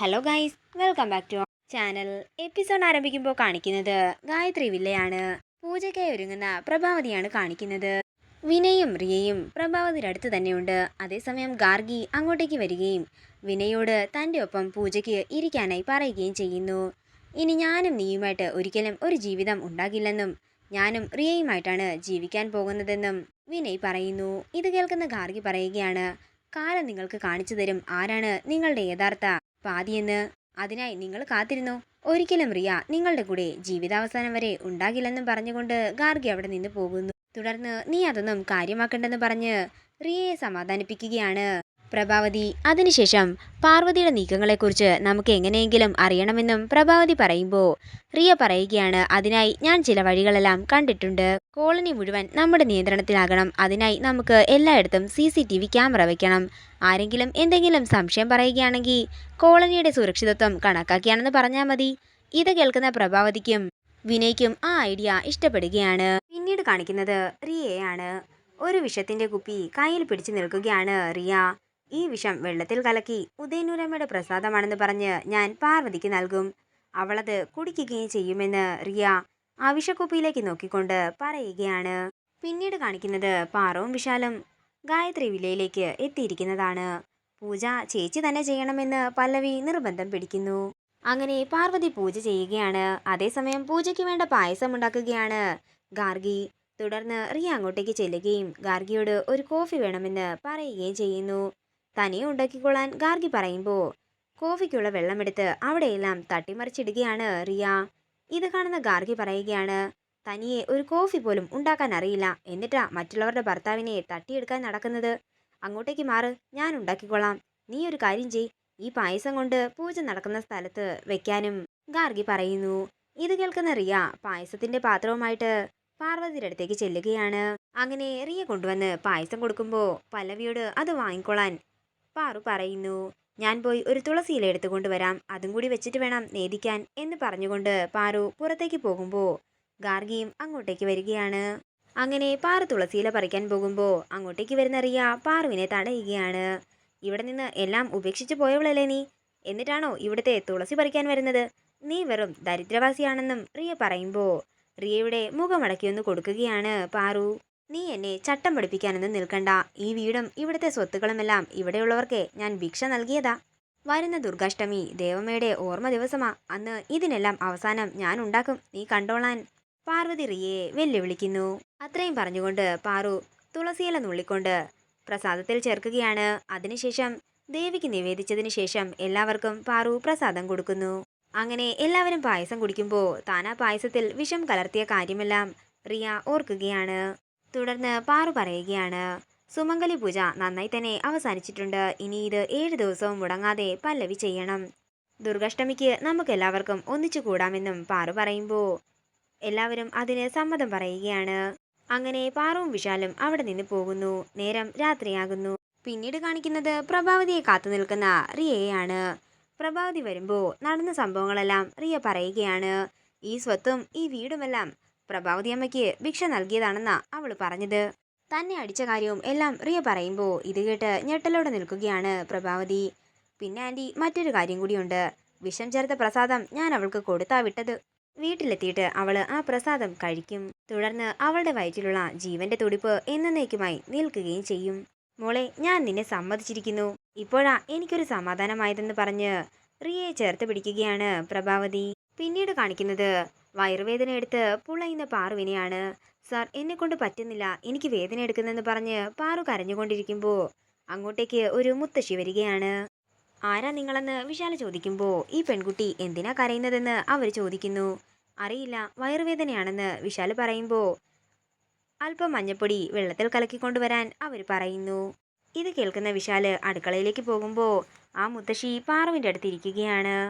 Hello guys welcome back to channel episode ആരംഭിക്കുമ്പോൾ കാണിക്കുന്നത് ഗായത്രി വില്ലയാണ്. പൂജയ്ക്കായി ഒരുങ്ങുന്ന പ്രഭാവതിയാണ് കാണിക്കുന്നത്. വിനയും റിയയും പ്രഭാവതിയുടെ അടുത്ത് തന്നെയുണ്ട്. അതേസമയം ഗാർഗി അങ്ങോട്ടേക്ക് വരികയും വിനയോട് തന്റെ ഒപ്പം പൂജയ്ക്ക് ഇരിക്കാനായി പറയുകയും ചെയ്യുന്നു. ഇനി ഞാനും നീയുമായിട്ട് ഒരിക്കലും ഒരു ജീവിതം ഉണ്ടാകില്ലെന്നും ഞാനും റിയയുമായിട്ടാണ് ജീവിക്കാൻ പോകുന്നതെന്നും വിനയ് പറയുന്നു. ഇത് കേൾക്കുന്ന ഗാർഗി പറയുകയാണ് കാലം നിങ്ങൾക്ക് കാണിച്ചു തരും ആരാണ് നിങ്ങളുടെ യഥാർത്ഥ പാതിയെന്ന് അതിനായി നിങ്ങൾ കാത്തിരുന്നു. ഒരിക്കലും റിയ നിങ്ങളുടെ കൂടെ ജീവിതാവസാനം വരെ ഉണ്ടാകില്ലെന്നും പറഞ്ഞുകൊണ്ട് ഗാർഗി അവിടെ നിന്ന് പോകുന്നു. തുടർന്ന് നീ അതൊന്നും കാര്യമാക്കണ്ടെന്ന് പറഞ്ഞ് റിയയെ സമാധാനിപ്പിക്കുകയാണ്. പ്രഭാവതി അതിനുശേഷം പാർവതിയുടെ നീക്കങ്ങളെക്കുറിച്ച് നമുക്ക് എങ്ങനെയെങ്കിലും അറിയണമെന്നും പ്രഭാവതി പറയുമ്പോൾ റിയ പറയുകയാണ് അതിനായി ഞാൻ ചില വഴികളെല്ലാം കണ്ടിട്ടുണ്ട്. കോളനി മുഴുവൻ നമ്മുടെ നിയന്ത്രണത്തിലാകണം. അതിനായി നമുക്ക് എല്ലായിടത്തും C C T V camera വെക്കണം. ആരെങ്കിലും എന്തെങ്കിലും സംശയം പറയുകയാണെങ്കിൽ കോളനിയുടെ സുരക്ഷിതത്വം കണക്കാക്കിയാണെന്ന് പറഞ്ഞാൽ മതി. ഇത് കേൾക്കുന്ന പ്രഭാവതിക്കും വിനയ്ക്കും ആ ഐഡിയ ഇഷ്ടപ്പെടുകയാണ്. പിന്നീട് കാണിക്കുന്നത് റിയയാണ്. ഒരു വിഷത്തിന്റെ കുപ്പി കയ്യിൽ പിടിച്ചു നിൽക്കുകയാണ് റിയ. ഈ വിഷം വെള്ളത്തിൽ കലക്കി ഉദയനൂരമ്മയുടെ പ്രസാദമാണെന്ന് പറഞ്ഞ് ഞാൻ പാർവതിക്ക് നൽകും. അവളത് കുടിക്കുകയും ചെയ്യുമെന്ന് റിയ ആ വിഷക്കുപ്പിയിലേക്ക് നോക്കിക്കൊണ്ട് പറയുകയാണ്. പിന്നീട് കാണിക്കുന്നത് പാറവും വിശാലും ഗായത്രി വിലയിലേക്ക് എത്തിയിരിക്കുന്നതാണ്. പൂജ ചേച്ചി തന്നെ ചെയ്യണമെന്ന് പല്ലവി നിർബന്ധം പിടിക്കുന്നു. അങ്ങനെ പാർവതി പൂജ ചെയ്യുകയാണ്. അതേസമയം പൂജയ്ക്ക് വേണ്ട പായസം ഉണ്ടാക്കുകയാണ് ഗാർഗി. തുടർന്ന് റിയ അങ്ങോട്ടേക്ക് ചെല്ലുകയും ഗാർഗിയോട് ഒരു കോഫി വേണമെന്ന് പറയുകയും ചെയ്യുന്നു. തനിയെ ഉണ്ടാക്കിക്കൊള്ളാൻ ഗാർഗി പറയുമ്പോൾ കോഫിക്കുള്ള വെള്ളമെടുത്ത് അവിടെയെല്ലാം തട്ടിമറിച്ചിടുകയാണ് റിയ. ഇത് കാണുന്ന ഗാർഗി പറയുകയാണ് തനിയെ ഒരു കോഫി പോലും ഉണ്ടാക്കാൻ അറിയില്ല. എന്നിട്ടാ മറ്റുള്ളവരുടെ ഭർത്താവിനെ തട്ടിയെടുക്കാൻ നടക്കുന്നത്? അങ്ങോട്ടേക്ക് മാറ് ഞാൻ ഉണ്ടാക്കിക്കൊള്ളാം. നീ ഒരു കാര്യം ചെയ്. ഈ പായസം കൊണ്ട് പൂജ നടക്കുന്ന സ്ഥലത്ത് വെക്കാനും ഗാർഗി പറയുന്നു. ഇത് കേൾക്കുന്ന റിയ പായസത്തിന്റെ പാത്രവുമായിട്ട് പാർവതിയുടെ അടുത്തേക്ക് ചെല്ലുകയാണ്. അങ്ങനെ റിയ കൊണ്ടുവന്ന് പായസം കൊടുക്കുമ്പോൾ പല്ലവിയോട് അത് വാങ്ങിക്കൊള്ളാൻ പാറു പറയുന്നു ഞാൻ പോയി ഒരു തുളസിയില എടുത്തുകൊണ്ട് വരാം അതും കൂടി വെച്ചിട്ട് വേണം നേദിക്കാൻ എന്ന് പറഞ്ഞുകൊണ്ട് പാറു പുറത്തേക്ക് പോകുമ്പോൾ ഗാർഗിയും അങ്ങോട്ടേക്ക് വരികയാണ്. അങ്ങനെ പാറു തുളസിയില പറിക്കാൻ പോകുമ്പോൾ അങ്ങോട്ടേക്ക് വരുന്നറിയ പാറുവിനെ തടയുകയാണ്. ഇവിടെ നിന്ന് എല്ലാം ഉപേക്ഷിച്ച് പോയവളല്ലേ നീ? എന്നിട്ടാണോ ഇവിടുത്തെ തുളസി പറിക്കാൻ വരുന്നത്? നീ വെറും ദരിദ്രവാസിയാണെന്നും റിയ പറയുമ്പോൾ റിയയുടെ മുഖമടക്കിയൊന്ന് കൊടുക്കുകയാണ് പാറു. നീ എന്നെ ചട്ടം പഠിപ്പിക്കാനൊന്നും നിൽക്കണ്ട. ഈ വീടും ഇവിടുത്തെ സ്വത്തുക്കളുമെല്ലാം ഇവിടെയുള്ളവർക്ക് ഞാൻ ഭിക്ഷ നൽകിയതാ. വരുന്ന ദുർഗാഷ്ടമി ദേവമ്മയുടെ ഓർമ്മ ദിവസമാ. അന്ന് ഇതിനെല്ലാം അവസാനം ഞാൻ ഉണ്ടാക്കും. നീ കണ്ടോളാൻ. പാർവതി റിയെ വെല്ലുവിളിക്കുന്നു. അത്രയും പറഞ്ഞുകൊണ്ട് പാറു തുളസിയില നുള്ളിക്കൊണ്ട് പ്രസാദത്തിൽ ചേർക്കുകയാണ്. അതിനുശേഷം ദേവിക്ക് നിവേദിച്ചതിന് ശേഷം എല്ലാവർക്കും പാറു പ്രസാദം കൊടുക്കുന്നു. അങ്ങനെ എല്ലാവരും പായസം കുടിക്കുമ്പോൾ ആ പായസത്തിൽ വിഷം കലർത്തിയ കാര്യമെല്ലാം റിയ ഓർക്കുകയാണ്. തുടർന്ന് പാറു പറയുകയാണ് സുമംഗലി പൂജ നന്നായി തന്നെ അവസാനിച്ചിട്ടുണ്ട്. ഇനി ഇത് ഏഴ് ദിവസവും മുടങ്ങാതെ പല്ലവി ചെയ്യണം. ദുർഗാഷ്ടമിക്ക് നമുക്ക് എല്ലാവർക്കും ഒന്നിച്ചു കൂടാമെന്നും പാറു പറയുമ്പോൾ എല്ലാവരും അതിന് സമ്മതം പറയുകയാണ്. അങ്ങനെ പാറുവും വിശാലും അവിടെ നിന്ന് പോകുന്നു. നേരം രാത്രിയാകുന്നു. പിന്നീട് കാണിക്കുന്നത് പ്രഭാവതിയെ കാത്തു നിൽക്കുന്ന റിയയാണ് പ്രഭാവതി വരുമ്പോൾ നടന്ന സംഭവങ്ങളെല്ലാം റിയ പറയുകയാണ്. ഈ സ്വത്തും ഈ വീടുമെല്ലാം പ്രഭാവതി അമ്മയ്ക്ക് ഭിക്ഷ നൽകിയതാണെന്നാ അവൾ പറഞ്ഞത്. തന്നെ അടിച്ച കാര്യവും എല്ലാം റിയ പറയുമ്പോൾ ഇത് കേട്ട് ഞെട്ടലോടെ നിൽക്കുകയാണ് പ്രഭാവതി. പിന്നെ ആന്റി മറ്റൊരു കാര്യം കൂടിയുണ്ട്. വിഷം ചേർത്ത പ്രസാദം ഞാൻ അവൾക്ക് കൊടുത്താ വിട്ടത്. വീട്ടിലെത്തിയിട്ട് അവൾ ആ പ്രസാദം കഴിക്കും. തുടർന്ന് അവളുടെ വയറ്റിലുള്ള ജീവന്റെ തുടിപ്പ് എന്നേക്കുമായി നിൽക്കുകയും ചെയ്യും. മോളെ ഞാൻ നിന്നെ സമ്മതിച്ചിരിക്കുന്നു. ഇപ്പോഴാ എനിക്കൊരു സമാധാനമായതെന്ന് പറഞ്ഞ് റിയയെ ചേർത്ത് പിടിക്കുകയാണ് പ്രഭാവതി. പിന്നീട് കാണിക്കുന്നത് വയറുവേദന എടുത്ത് പുളയുന്ന പാറുവിനെയാണ്. സാർ എന്നെ കൊണ്ട് പറ്റുന്നില്ല. എനിക്ക് വേദന എടുക്കുന്നെന്ന് പറഞ്ഞ് പാറു കരഞ്ഞുകൊണ്ടിരിക്കുമ്പോൾ അങ്ങോട്ടേക്ക് ഒരു മുത്തശ്ശി വരികയാണ്. ആരാ നിങ്ങളെന്ന് വിശാല ചോദിക്കുമ്പോൾ ഈ പെൺകുട്ടി എന്തിനാ കരയുന്നതെന്ന് അവർ ചോദിക്കുന്നു. അറിയില്ല വയറുവേദനയാണെന്ന് വിശാൽ പറയുമ്പോൾ അല്പം മഞ്ഞപ്പൊടി വെള്ളത്തിൽ കലക്കിക്കൊണ്ടുവരാൻ അവർ പറയുന്നു. ഇത് കേൾക്കുന്ന വിശാൽ അടുക്കളയിലേക്ക് പോകുമ്പോൾ ആ മുത്തശ്ശി പാറുവിന്റെ അടുത്ത് ഇരിക്കുകയാണ്.